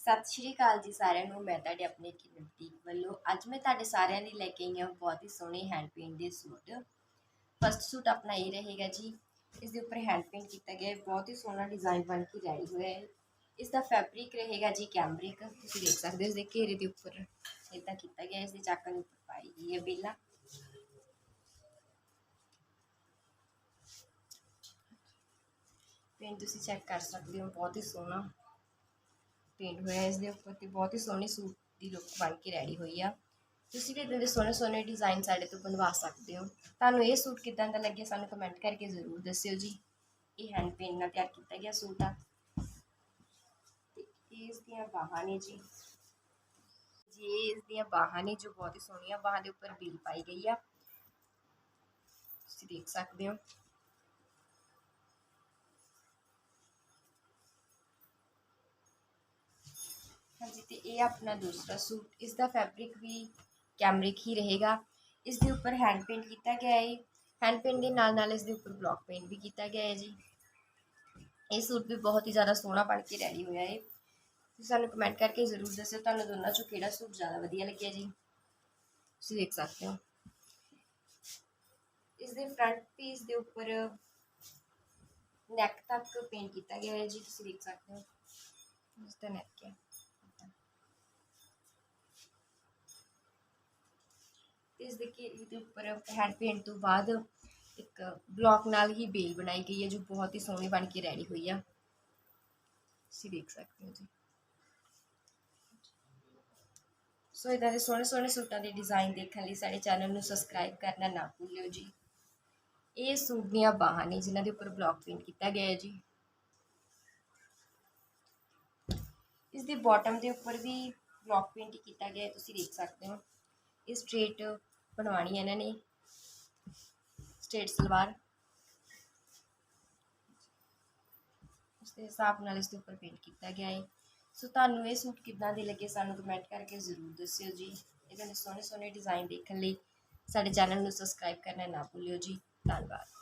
ਸਤਿ ਸ਼੍ਰੀ ਅਕਾਲ ਜੀ ਸਾਰਿਆਂ ਨੂੰ। ਮੈਂ ਤੁਹਾਡੇ ਆਪਣੇ ਕਿਰਨ ਵੱਲੋਂ। ਅੱਜ ਮੈਂ ਤੁਹਾਡੇ ਸਾਰਿਆਂ ਲਈ ਲੈ ਕੇ ਆਈ ਹਾਂ ਬਹੁਤ ਹੀ ਸੋਹਣੇ ਹੈਂਡ ਪੇਂਟ ਦੇ ਸੂਟ। ਫਸਟ ਸੂਟ ਆਪਣਾ ਇਹ ਰਹੇਗਾ ਜੀ। ਇਸ ਦੇ ਉੱਪਰ ਹੈਂਡ ਪੇਂਟ ਕੀਤਾ ਗਿਆ ਹੈ। ਬਹੁਤ ਹੀ ਸੋਹਣਾ ਡਿਜ਼ਾਈਨ ਬਣ ਕੇ ਰੈਡੀ ਹੋਇਆ ਹੈ। ਇਸ ਦਾ ਫੈਬਰਿਕ ਰਹੇਗਾ ਜੀ ਕੈਮਰਿਕ ਤੁਸੀਂ ਦੇਖ ਸਕਦੇ ਹੋ ਇਸ ਦੇ ਘੇਰੇ ਦੇ ਉੱਪਰ ਇਦਾਂ ਕੀਤਾ ਗਿਆ ਹੈ। ਇਸ ਦੇ ਚਾਕਾਂ ਦੇ ਉੱਪਰ ਪਾਈ ਗਈ ਹੈ ਬੇਲਾ। ਪੇਂਟ ਤੁਸੀਂ ਚੈੱਕ ਕਰ ਸਕਦੇ ਹੋ। ਬਹੁਤ ਹੀ ਸੋਹਣਾ ਪੇਂਟ ਹੋਇਆ ਇਸ ਦੇ ਉੱਪਰ ਤੇ ਬਹੁਤ ਹੀ ਸੋਹਣੀ ਸੂਟ ਦੀ ਲੁੱਕ ਬਣ ਕੇ ਰੈਡੀ ਹੋਈ ਆ। ਤੁਸੀਂ ਵੀ ਇਦਾਂ ਦੇ ਸੋਹਣੇ ਸੋਹਣੇ ਡਿਜ਼ਾਈਨ ਸਾਡੇ ਤੋਂ ਬਣਵਾ ਸਕਦੇ ਹੋ। ਤੁਹਾਨੂੰ ਇਹ ਸੂਟ ਕਿਦਾਂ ਦਾ ਲੱਗਿਆ ਸਾਨੂੰ ਕਮੈਂਟ ਕਰਕੇ ਜ਼ਰੂਰ ਦੱਸਿਓ ਜੀ। ਇਹ ਹੈਂਡ ਪੇਂਟ ਨਾਲ ਤਿਆਰ ਕੀਤਾ ਗਿਆ ਸੂਟ ਆ। ਇਸ ਦੀਆਂ ਬਾਹਾਂ ਨੇ ਜੀ। ਜੀ ਇਸ ਦੀਆਂ ਬਾਹਾਂ ਨੇ ਜੋ ਬਹੁਤ ਹੀ ਸੋਹਣੀਆਂ ਬਾਹਾਂ ਦੇ ਉੱਪਰ ਬੀਲ ਪਾਈ ਗਈ ਆ। ਤੁਸੀਂ ਦੇਖ ਸਕਦੇ ਹੋ। ਹਾਂਜੀ ਤੇ ਇਹ ਆਪਣਾ ਦੂਸਰਾ ਸੂਟ ਇਸ ਦਾ ਫੈਬਰਿਕ ਵੀ ਕੈਮਰਿਕ ਹੀ ਰਹੇਗਾ ਇਸ ਦੇ ਉੱਪਰ ਹੈਂਡ ਪੇਂਟ ਕੀਤਾ ਗਿਆ ਹੈ ਹੈਂਡ ਪੇਂਟ ਦੇ ਨਾਲ ਨਾਲ ਇਸ ਦੇ ਉੱਪਰ ਬਲੌਕ ਪੇਂਟ ਵੀ ਕੀਤਾ ਗਿਆ ਹੈ ਜੀ ਇਹ ਸੂਟ ਵੀ ਬਹੁਤ ਹੀ ਜ਼ਿਆਦਾ ਸੋਹਣਾ ਬਣ ਕੇ ਰੈਡੀ ਹੋਇਆ ਹੈ ਤੁਸੀਂ ਸਾਨੂੰ ਕਮੈਂਟ ਕਰਕੇ ਜ਼ਰੂਰ ਦੱਸਿਓ ਤੁਹਾਨੂੰ ਦੋਨਾਂ ਚੋਂ ਕਿਹੜਾ ਸੂਟ ਜ਼ਿਆਦਾ ਵਧੀਆ ਲੱਗਿਆ ਜੀ ਤੁਸੀਂ ਦੇਖ ਸਕਦੇ ਹੋ ਇਸ ਦੇ ਫਰੰਟ ਪੀਸ ਦੇ ਉੱਪਰ ਨੈਕ ਤੱਕ ਪੇਂਟ ਕੀਤਾ ਗਿਆ ਹੈ ਜੀ ਤੁਸੀਂ ਦੇਖ ਸਕਦੇ ਹੋ ਇਸ ਦਾ ਨੈਕ ਹੈ ਤੇ ਇਸ ਦੇ ਘੇਰੇ ਦੇ ਉੱਪਰ ਹੈਂਡ ਪੇਂਟ ਤੋਂ ਬਾਅਦ ਇੱਕ ਬਲੌਕ ਨਾਲ ਹੀ ਬੇਲ ਬਣਾਈ ਗਈ ਹੈ, ਜੋ ਬਹੁਤ ਹੀ ਸੋਹਣੀ ਬਣ ਕੇ ਰੈਡੀ ਹੋਈ ਆ। ਤੁਸੀਂ ਦੇਖ ਸਕਦੇ ਹੋ ਜੀ। ਸੋ ਇਦਾਂ ਦੇ ਸੋਹਣੇ ਸੋਹਣੇ ਸੂਟਾਂ ਦੇ ਡਿਜ਼ਾਈਨ ਦੇਖਣ ਲਈ ਸਾਡੇ ਚੈਨਲ ਨੂੰ ਸਬਸਕ੍ਰਾਈਬ ਕਰਨਾ ਨਾ ਭੁੱਲਿਓ ਜੀ। ਇਹ ਸੂਟ ਦੀਆਂ ਬਾਹਾਂ ਨੇ ਜਿਨ੍ਹਾਂ ਦੇ ਉੱਪਰ ਬਲੌਕ ਪੇਂਟ ਕੀਤਾ ਗਿਆ ਹੈ ਜੀ। ਇਸ ਦੇ ਬਾਟਮ ਦੇ ਉੱਪਰ ਵੀ ਬਲੌਕ ਪੇਂਟ ਕੀਤਾ ਗਿਆ ਹੈ, ਤੁਸੀਂ ਦੇਖ ਸਕਦੇ ਹੋ। ਇਹ ਸਟ੍ਰੇਟ ਬਣਵਾਣੀ ਹੈ ਇਹਨਾਂ ਨੇ। ਸਟੇਟ ਸਲਵਾਰ। ਉਸ ਦੇ ਹਿਸਾਬ ਨਾਲ ਇਸ ਦੇ ਉੱਪਰ ਪੇਂਟ ਕੀਤਾ ਗਿਆ ਹੈ। ਸੋ ਤੁਹਾਨੂੰ ਇਹ ਸੂਟ ਕਿੱਦਾਂ ਦੇ ਲੱਗੇ ਸਾਨੂੰ ਕਮੈਂਟ ਕਰਕੇ ਜ਼ਰੂਰ ਦੱਸਿਓ ਜੀ। ਇਹਦੇ ਨੇ ਸੋਹਣੇ ਸੋਹਣੇ ਡਿਜ਼ਾਈਨ ਦੇਖਣ ਲਈ ਸਾਡੇ ਚੈਨਲ ਨੂੰ ਸਬਸਕ੍ਰਾਈਬ ਕਰਨਾ ਨਾ ਭੁੱਲਿਓ ਜੀ। ਧੰਨਵਾਦ।